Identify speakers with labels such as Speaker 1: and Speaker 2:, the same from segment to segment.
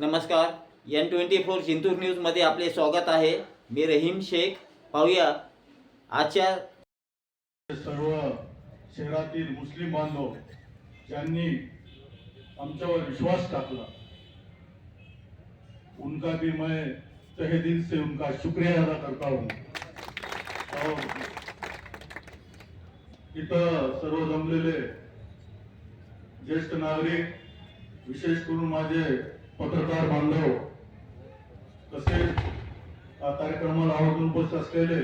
Speaker 1: नमस्कार N twenty four Jintur न्यूजमध्ये आपले स्वागत आहे. मी रहीम शेख. पाहूया आजच्या
Speaker 2: सर्व शहरातील मुस्लिम बांधव ज्यांनी आमच्यावर विश्वास टाकला उनका भी मैं तहे दिल से उनका शुक्रिया अदा करता हूँ. और इथं सर्व जमलेले ज्येष्ठ नागरिक विशेष करून माझे पत्रकार बांधव तसेच कार्यक्रमाला आवर्जून उपस्थित असलेले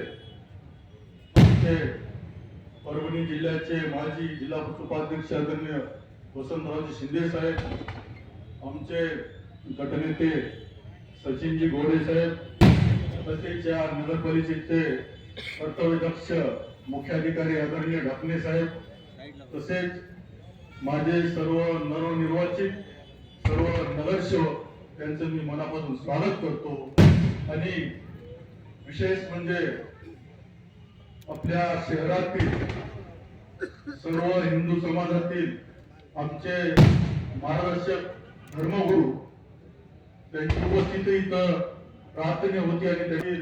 Speaker 2: परभणी जिल्ह्याचे माजी जिल्हा उपाध्यक्ष आदरणीय वसंतरावजी शिंदे साहेब आमचे गटनेते सचिनजी घोडे साहेब तसेच या नगरपालिकेचे कर्तव्यदक्ष मुख्याधिकारी आदरणीय ढाकणे साहेब तसेच माझे सर्व नवनिर्वाचित सर्व नगरसेवक त्यांचं मी मनापासून स्वागत करतो. आणि विशेष म्हणजे आपल्या शहरातील सर्व हिंदू समाजातील आमचे मार्गदर्शक धर्मगुरू त्यांची उपस्थिती इथं प्रार्थना होती आणि त्यांनी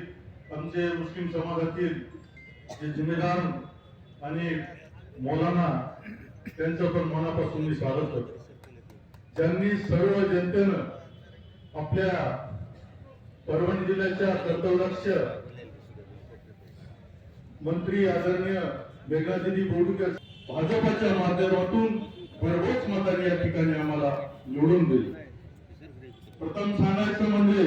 Speaker 2: आमचे मुस्लिम समाजातील जे जिम्मेदार आणि मौलाना त्यांचं पण मनापासून मी स्वागत करतो. ज्यांनी सर्व जनतेनं आपल्या परभणी जिल्ह्याच्या कर्तव्यक्ष मंत्री आदरणीय मेघनादिदी बोडकर भाजपाच्या माध्यमातून भरघोस मताने या ठिकाणी आम्हाला निवडून दिले. प्रथम सांगायचं म्हणजे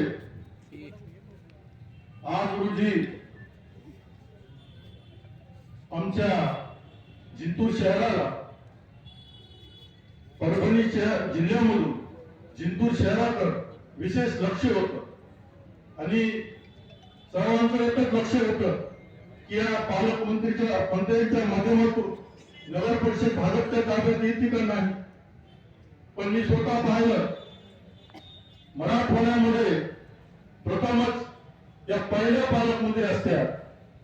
Speaker 2: आज रोजी आमच्या जिंतूर शहराला परभणी शहर जिल्ह्यामधून जिंतूर शहराकडं विशेष लक्ष होतं. आणि सर्वांचं एकच लक्ष होतं की या पालकमंत्रीच्या मंत्र्यांच्या माध्यमातून नगर परिषद भाजपच्या ताब्यात येते का नाही? पण मी स्वतः पाहिलं मराठवाड्यामध्ये प्रथमच या पहिल्या पालकमंत्री असत्या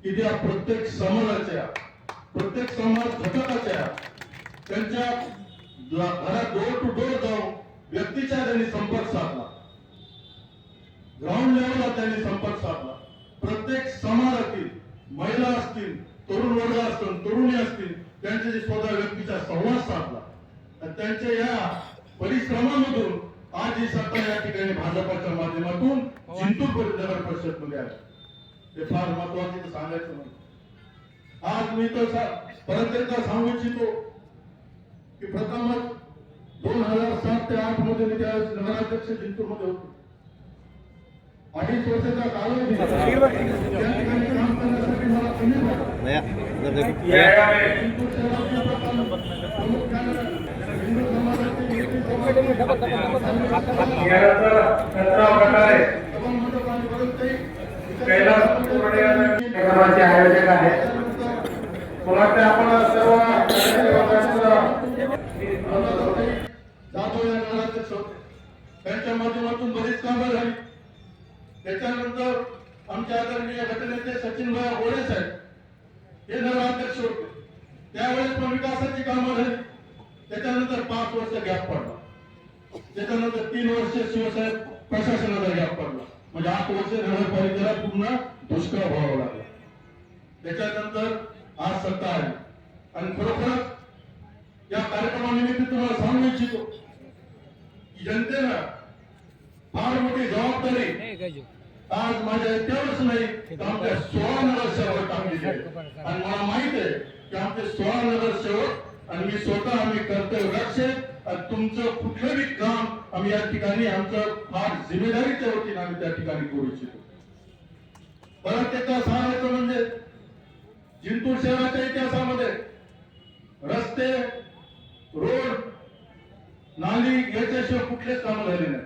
Speaker 2: की त्या प्रत्येक समाजाच्या प्रत्येक समाज घटकाच्या त्यांच्या घरात डोर टू डोर जाऊन व्यक्तीच्या त्यांनी संपर्क साधला. ग्राउंड लेवलला त्यांनी संपर्क साधला. प्रत्येक समाजातील महिला असतील तरुण वर्ग असतील तरुणी असतील त्यांच्याशी स्वतः व्यक्तीचा संवाद साधला. त्यांच्या या परिश्रमामधून आज ही सत्ता या ठिकाणी भाजपाच्या माध्यमातून जिंतूर परि- नगर परिषदमध्ये आहे हे फार महत्त्वाचे सांगायचं आज मी तर परत एकदा सांगू इच्छितो की प्रथमच दोन हजार सात ते आठमध्ये मी त्यावेळेस नगराध्यक्ष जिंतूरमध्ये होतो. अडीच वर्षाचा कालावधी त्या ठिकाणी काम करण्यासाठी मला कमी झाला. जिंतूर शहरातील प्रथम प्रामुख्याने हिंदू समाजाचे
Speaker 3: प्रकारे कैलास कुरडे कार्यक्रमाचे आयोजक आहेत मला वाटतं आपण सर्व
Speaker 2: जाधव या नगराध्यक्ष होते त्यांच्या माध्यमातून बरीच कामं झाली. त्याच्यानंतर आमच्या आदरणीय गटनेते सचिन भाई ओळे साहेब हे नगराध्यक्ष होते. त्यावेळेस पण विकासाची कामं झाली. त्याच्यानंतर पाच वर्ष गॅप पडला. त्याच्यानंतर तीन वर्ष शिवसाहेब प्रशासनाचा गॅप पडला. म्हणजे आठ वर्ष नगरपालिकेला पूर्ण दुष्काळ व्हावा लागला. त्याच्यानंतर आज सत्ता आली. आणि खरोखरच या कार्यक्रमानिमित्त तुम्हाला सांगू इच्छितो जनतेनं फार मोठी जबाबदारी आज माझ्या तेवढंच नाही आमच्या सोळा नगरसेवक कामगिरी आहे. आणि मला माहीत आहे की आमचे सोळा नगरसेवक आणि मी स्वतः आम्ही कर्तव्य लक्ष आणि तुमचं कुठलंही काम आम्ही या ठिकाणी आमचं फार जिम्मेदारीच्या वतीने आम्ही त्या ठिकाणी करू इच्छितो. परत एकदा सांगायचं म्हणजे जिंतूर शहराच्या इतिहासामध्ये रस्ते रोड नाली याच्याशिवाय कुठलेच काम झाले नाही.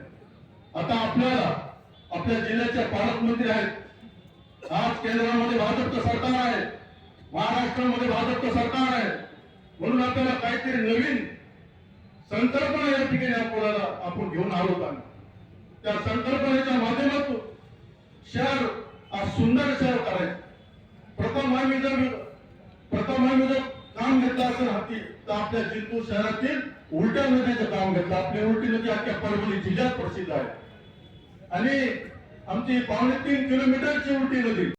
Speaker 2: आता आपल्याला आपल्या जिल्ह्याचे पालकमंत्री आहेत. आज केंद्रामध्ये भाजपचं सरकार आहे. महाराष्ट्रामध्ये भाजपचं सरकार आहे. म्हणून आपल्याला काहीतरी नवीन संकल्पना या ठिकाणी आपल्याला आपण घेऊन आलो आम्ही. त्या संकल्पनेच्या माध्यमातून शहर आज सुंदर शहर करायचं. प्रथम प्रथम आम्ही जर काम असेल तर आपल्या जिंतूर शहरातील उलट्या नदीचं काम घेतलं आपली उलटी नदी अख्ख्या परभणी जिल्ह्यात प्रसिद्ध आहे. आणि आमची पावणे तीन किलोमीटरची उलटी नदी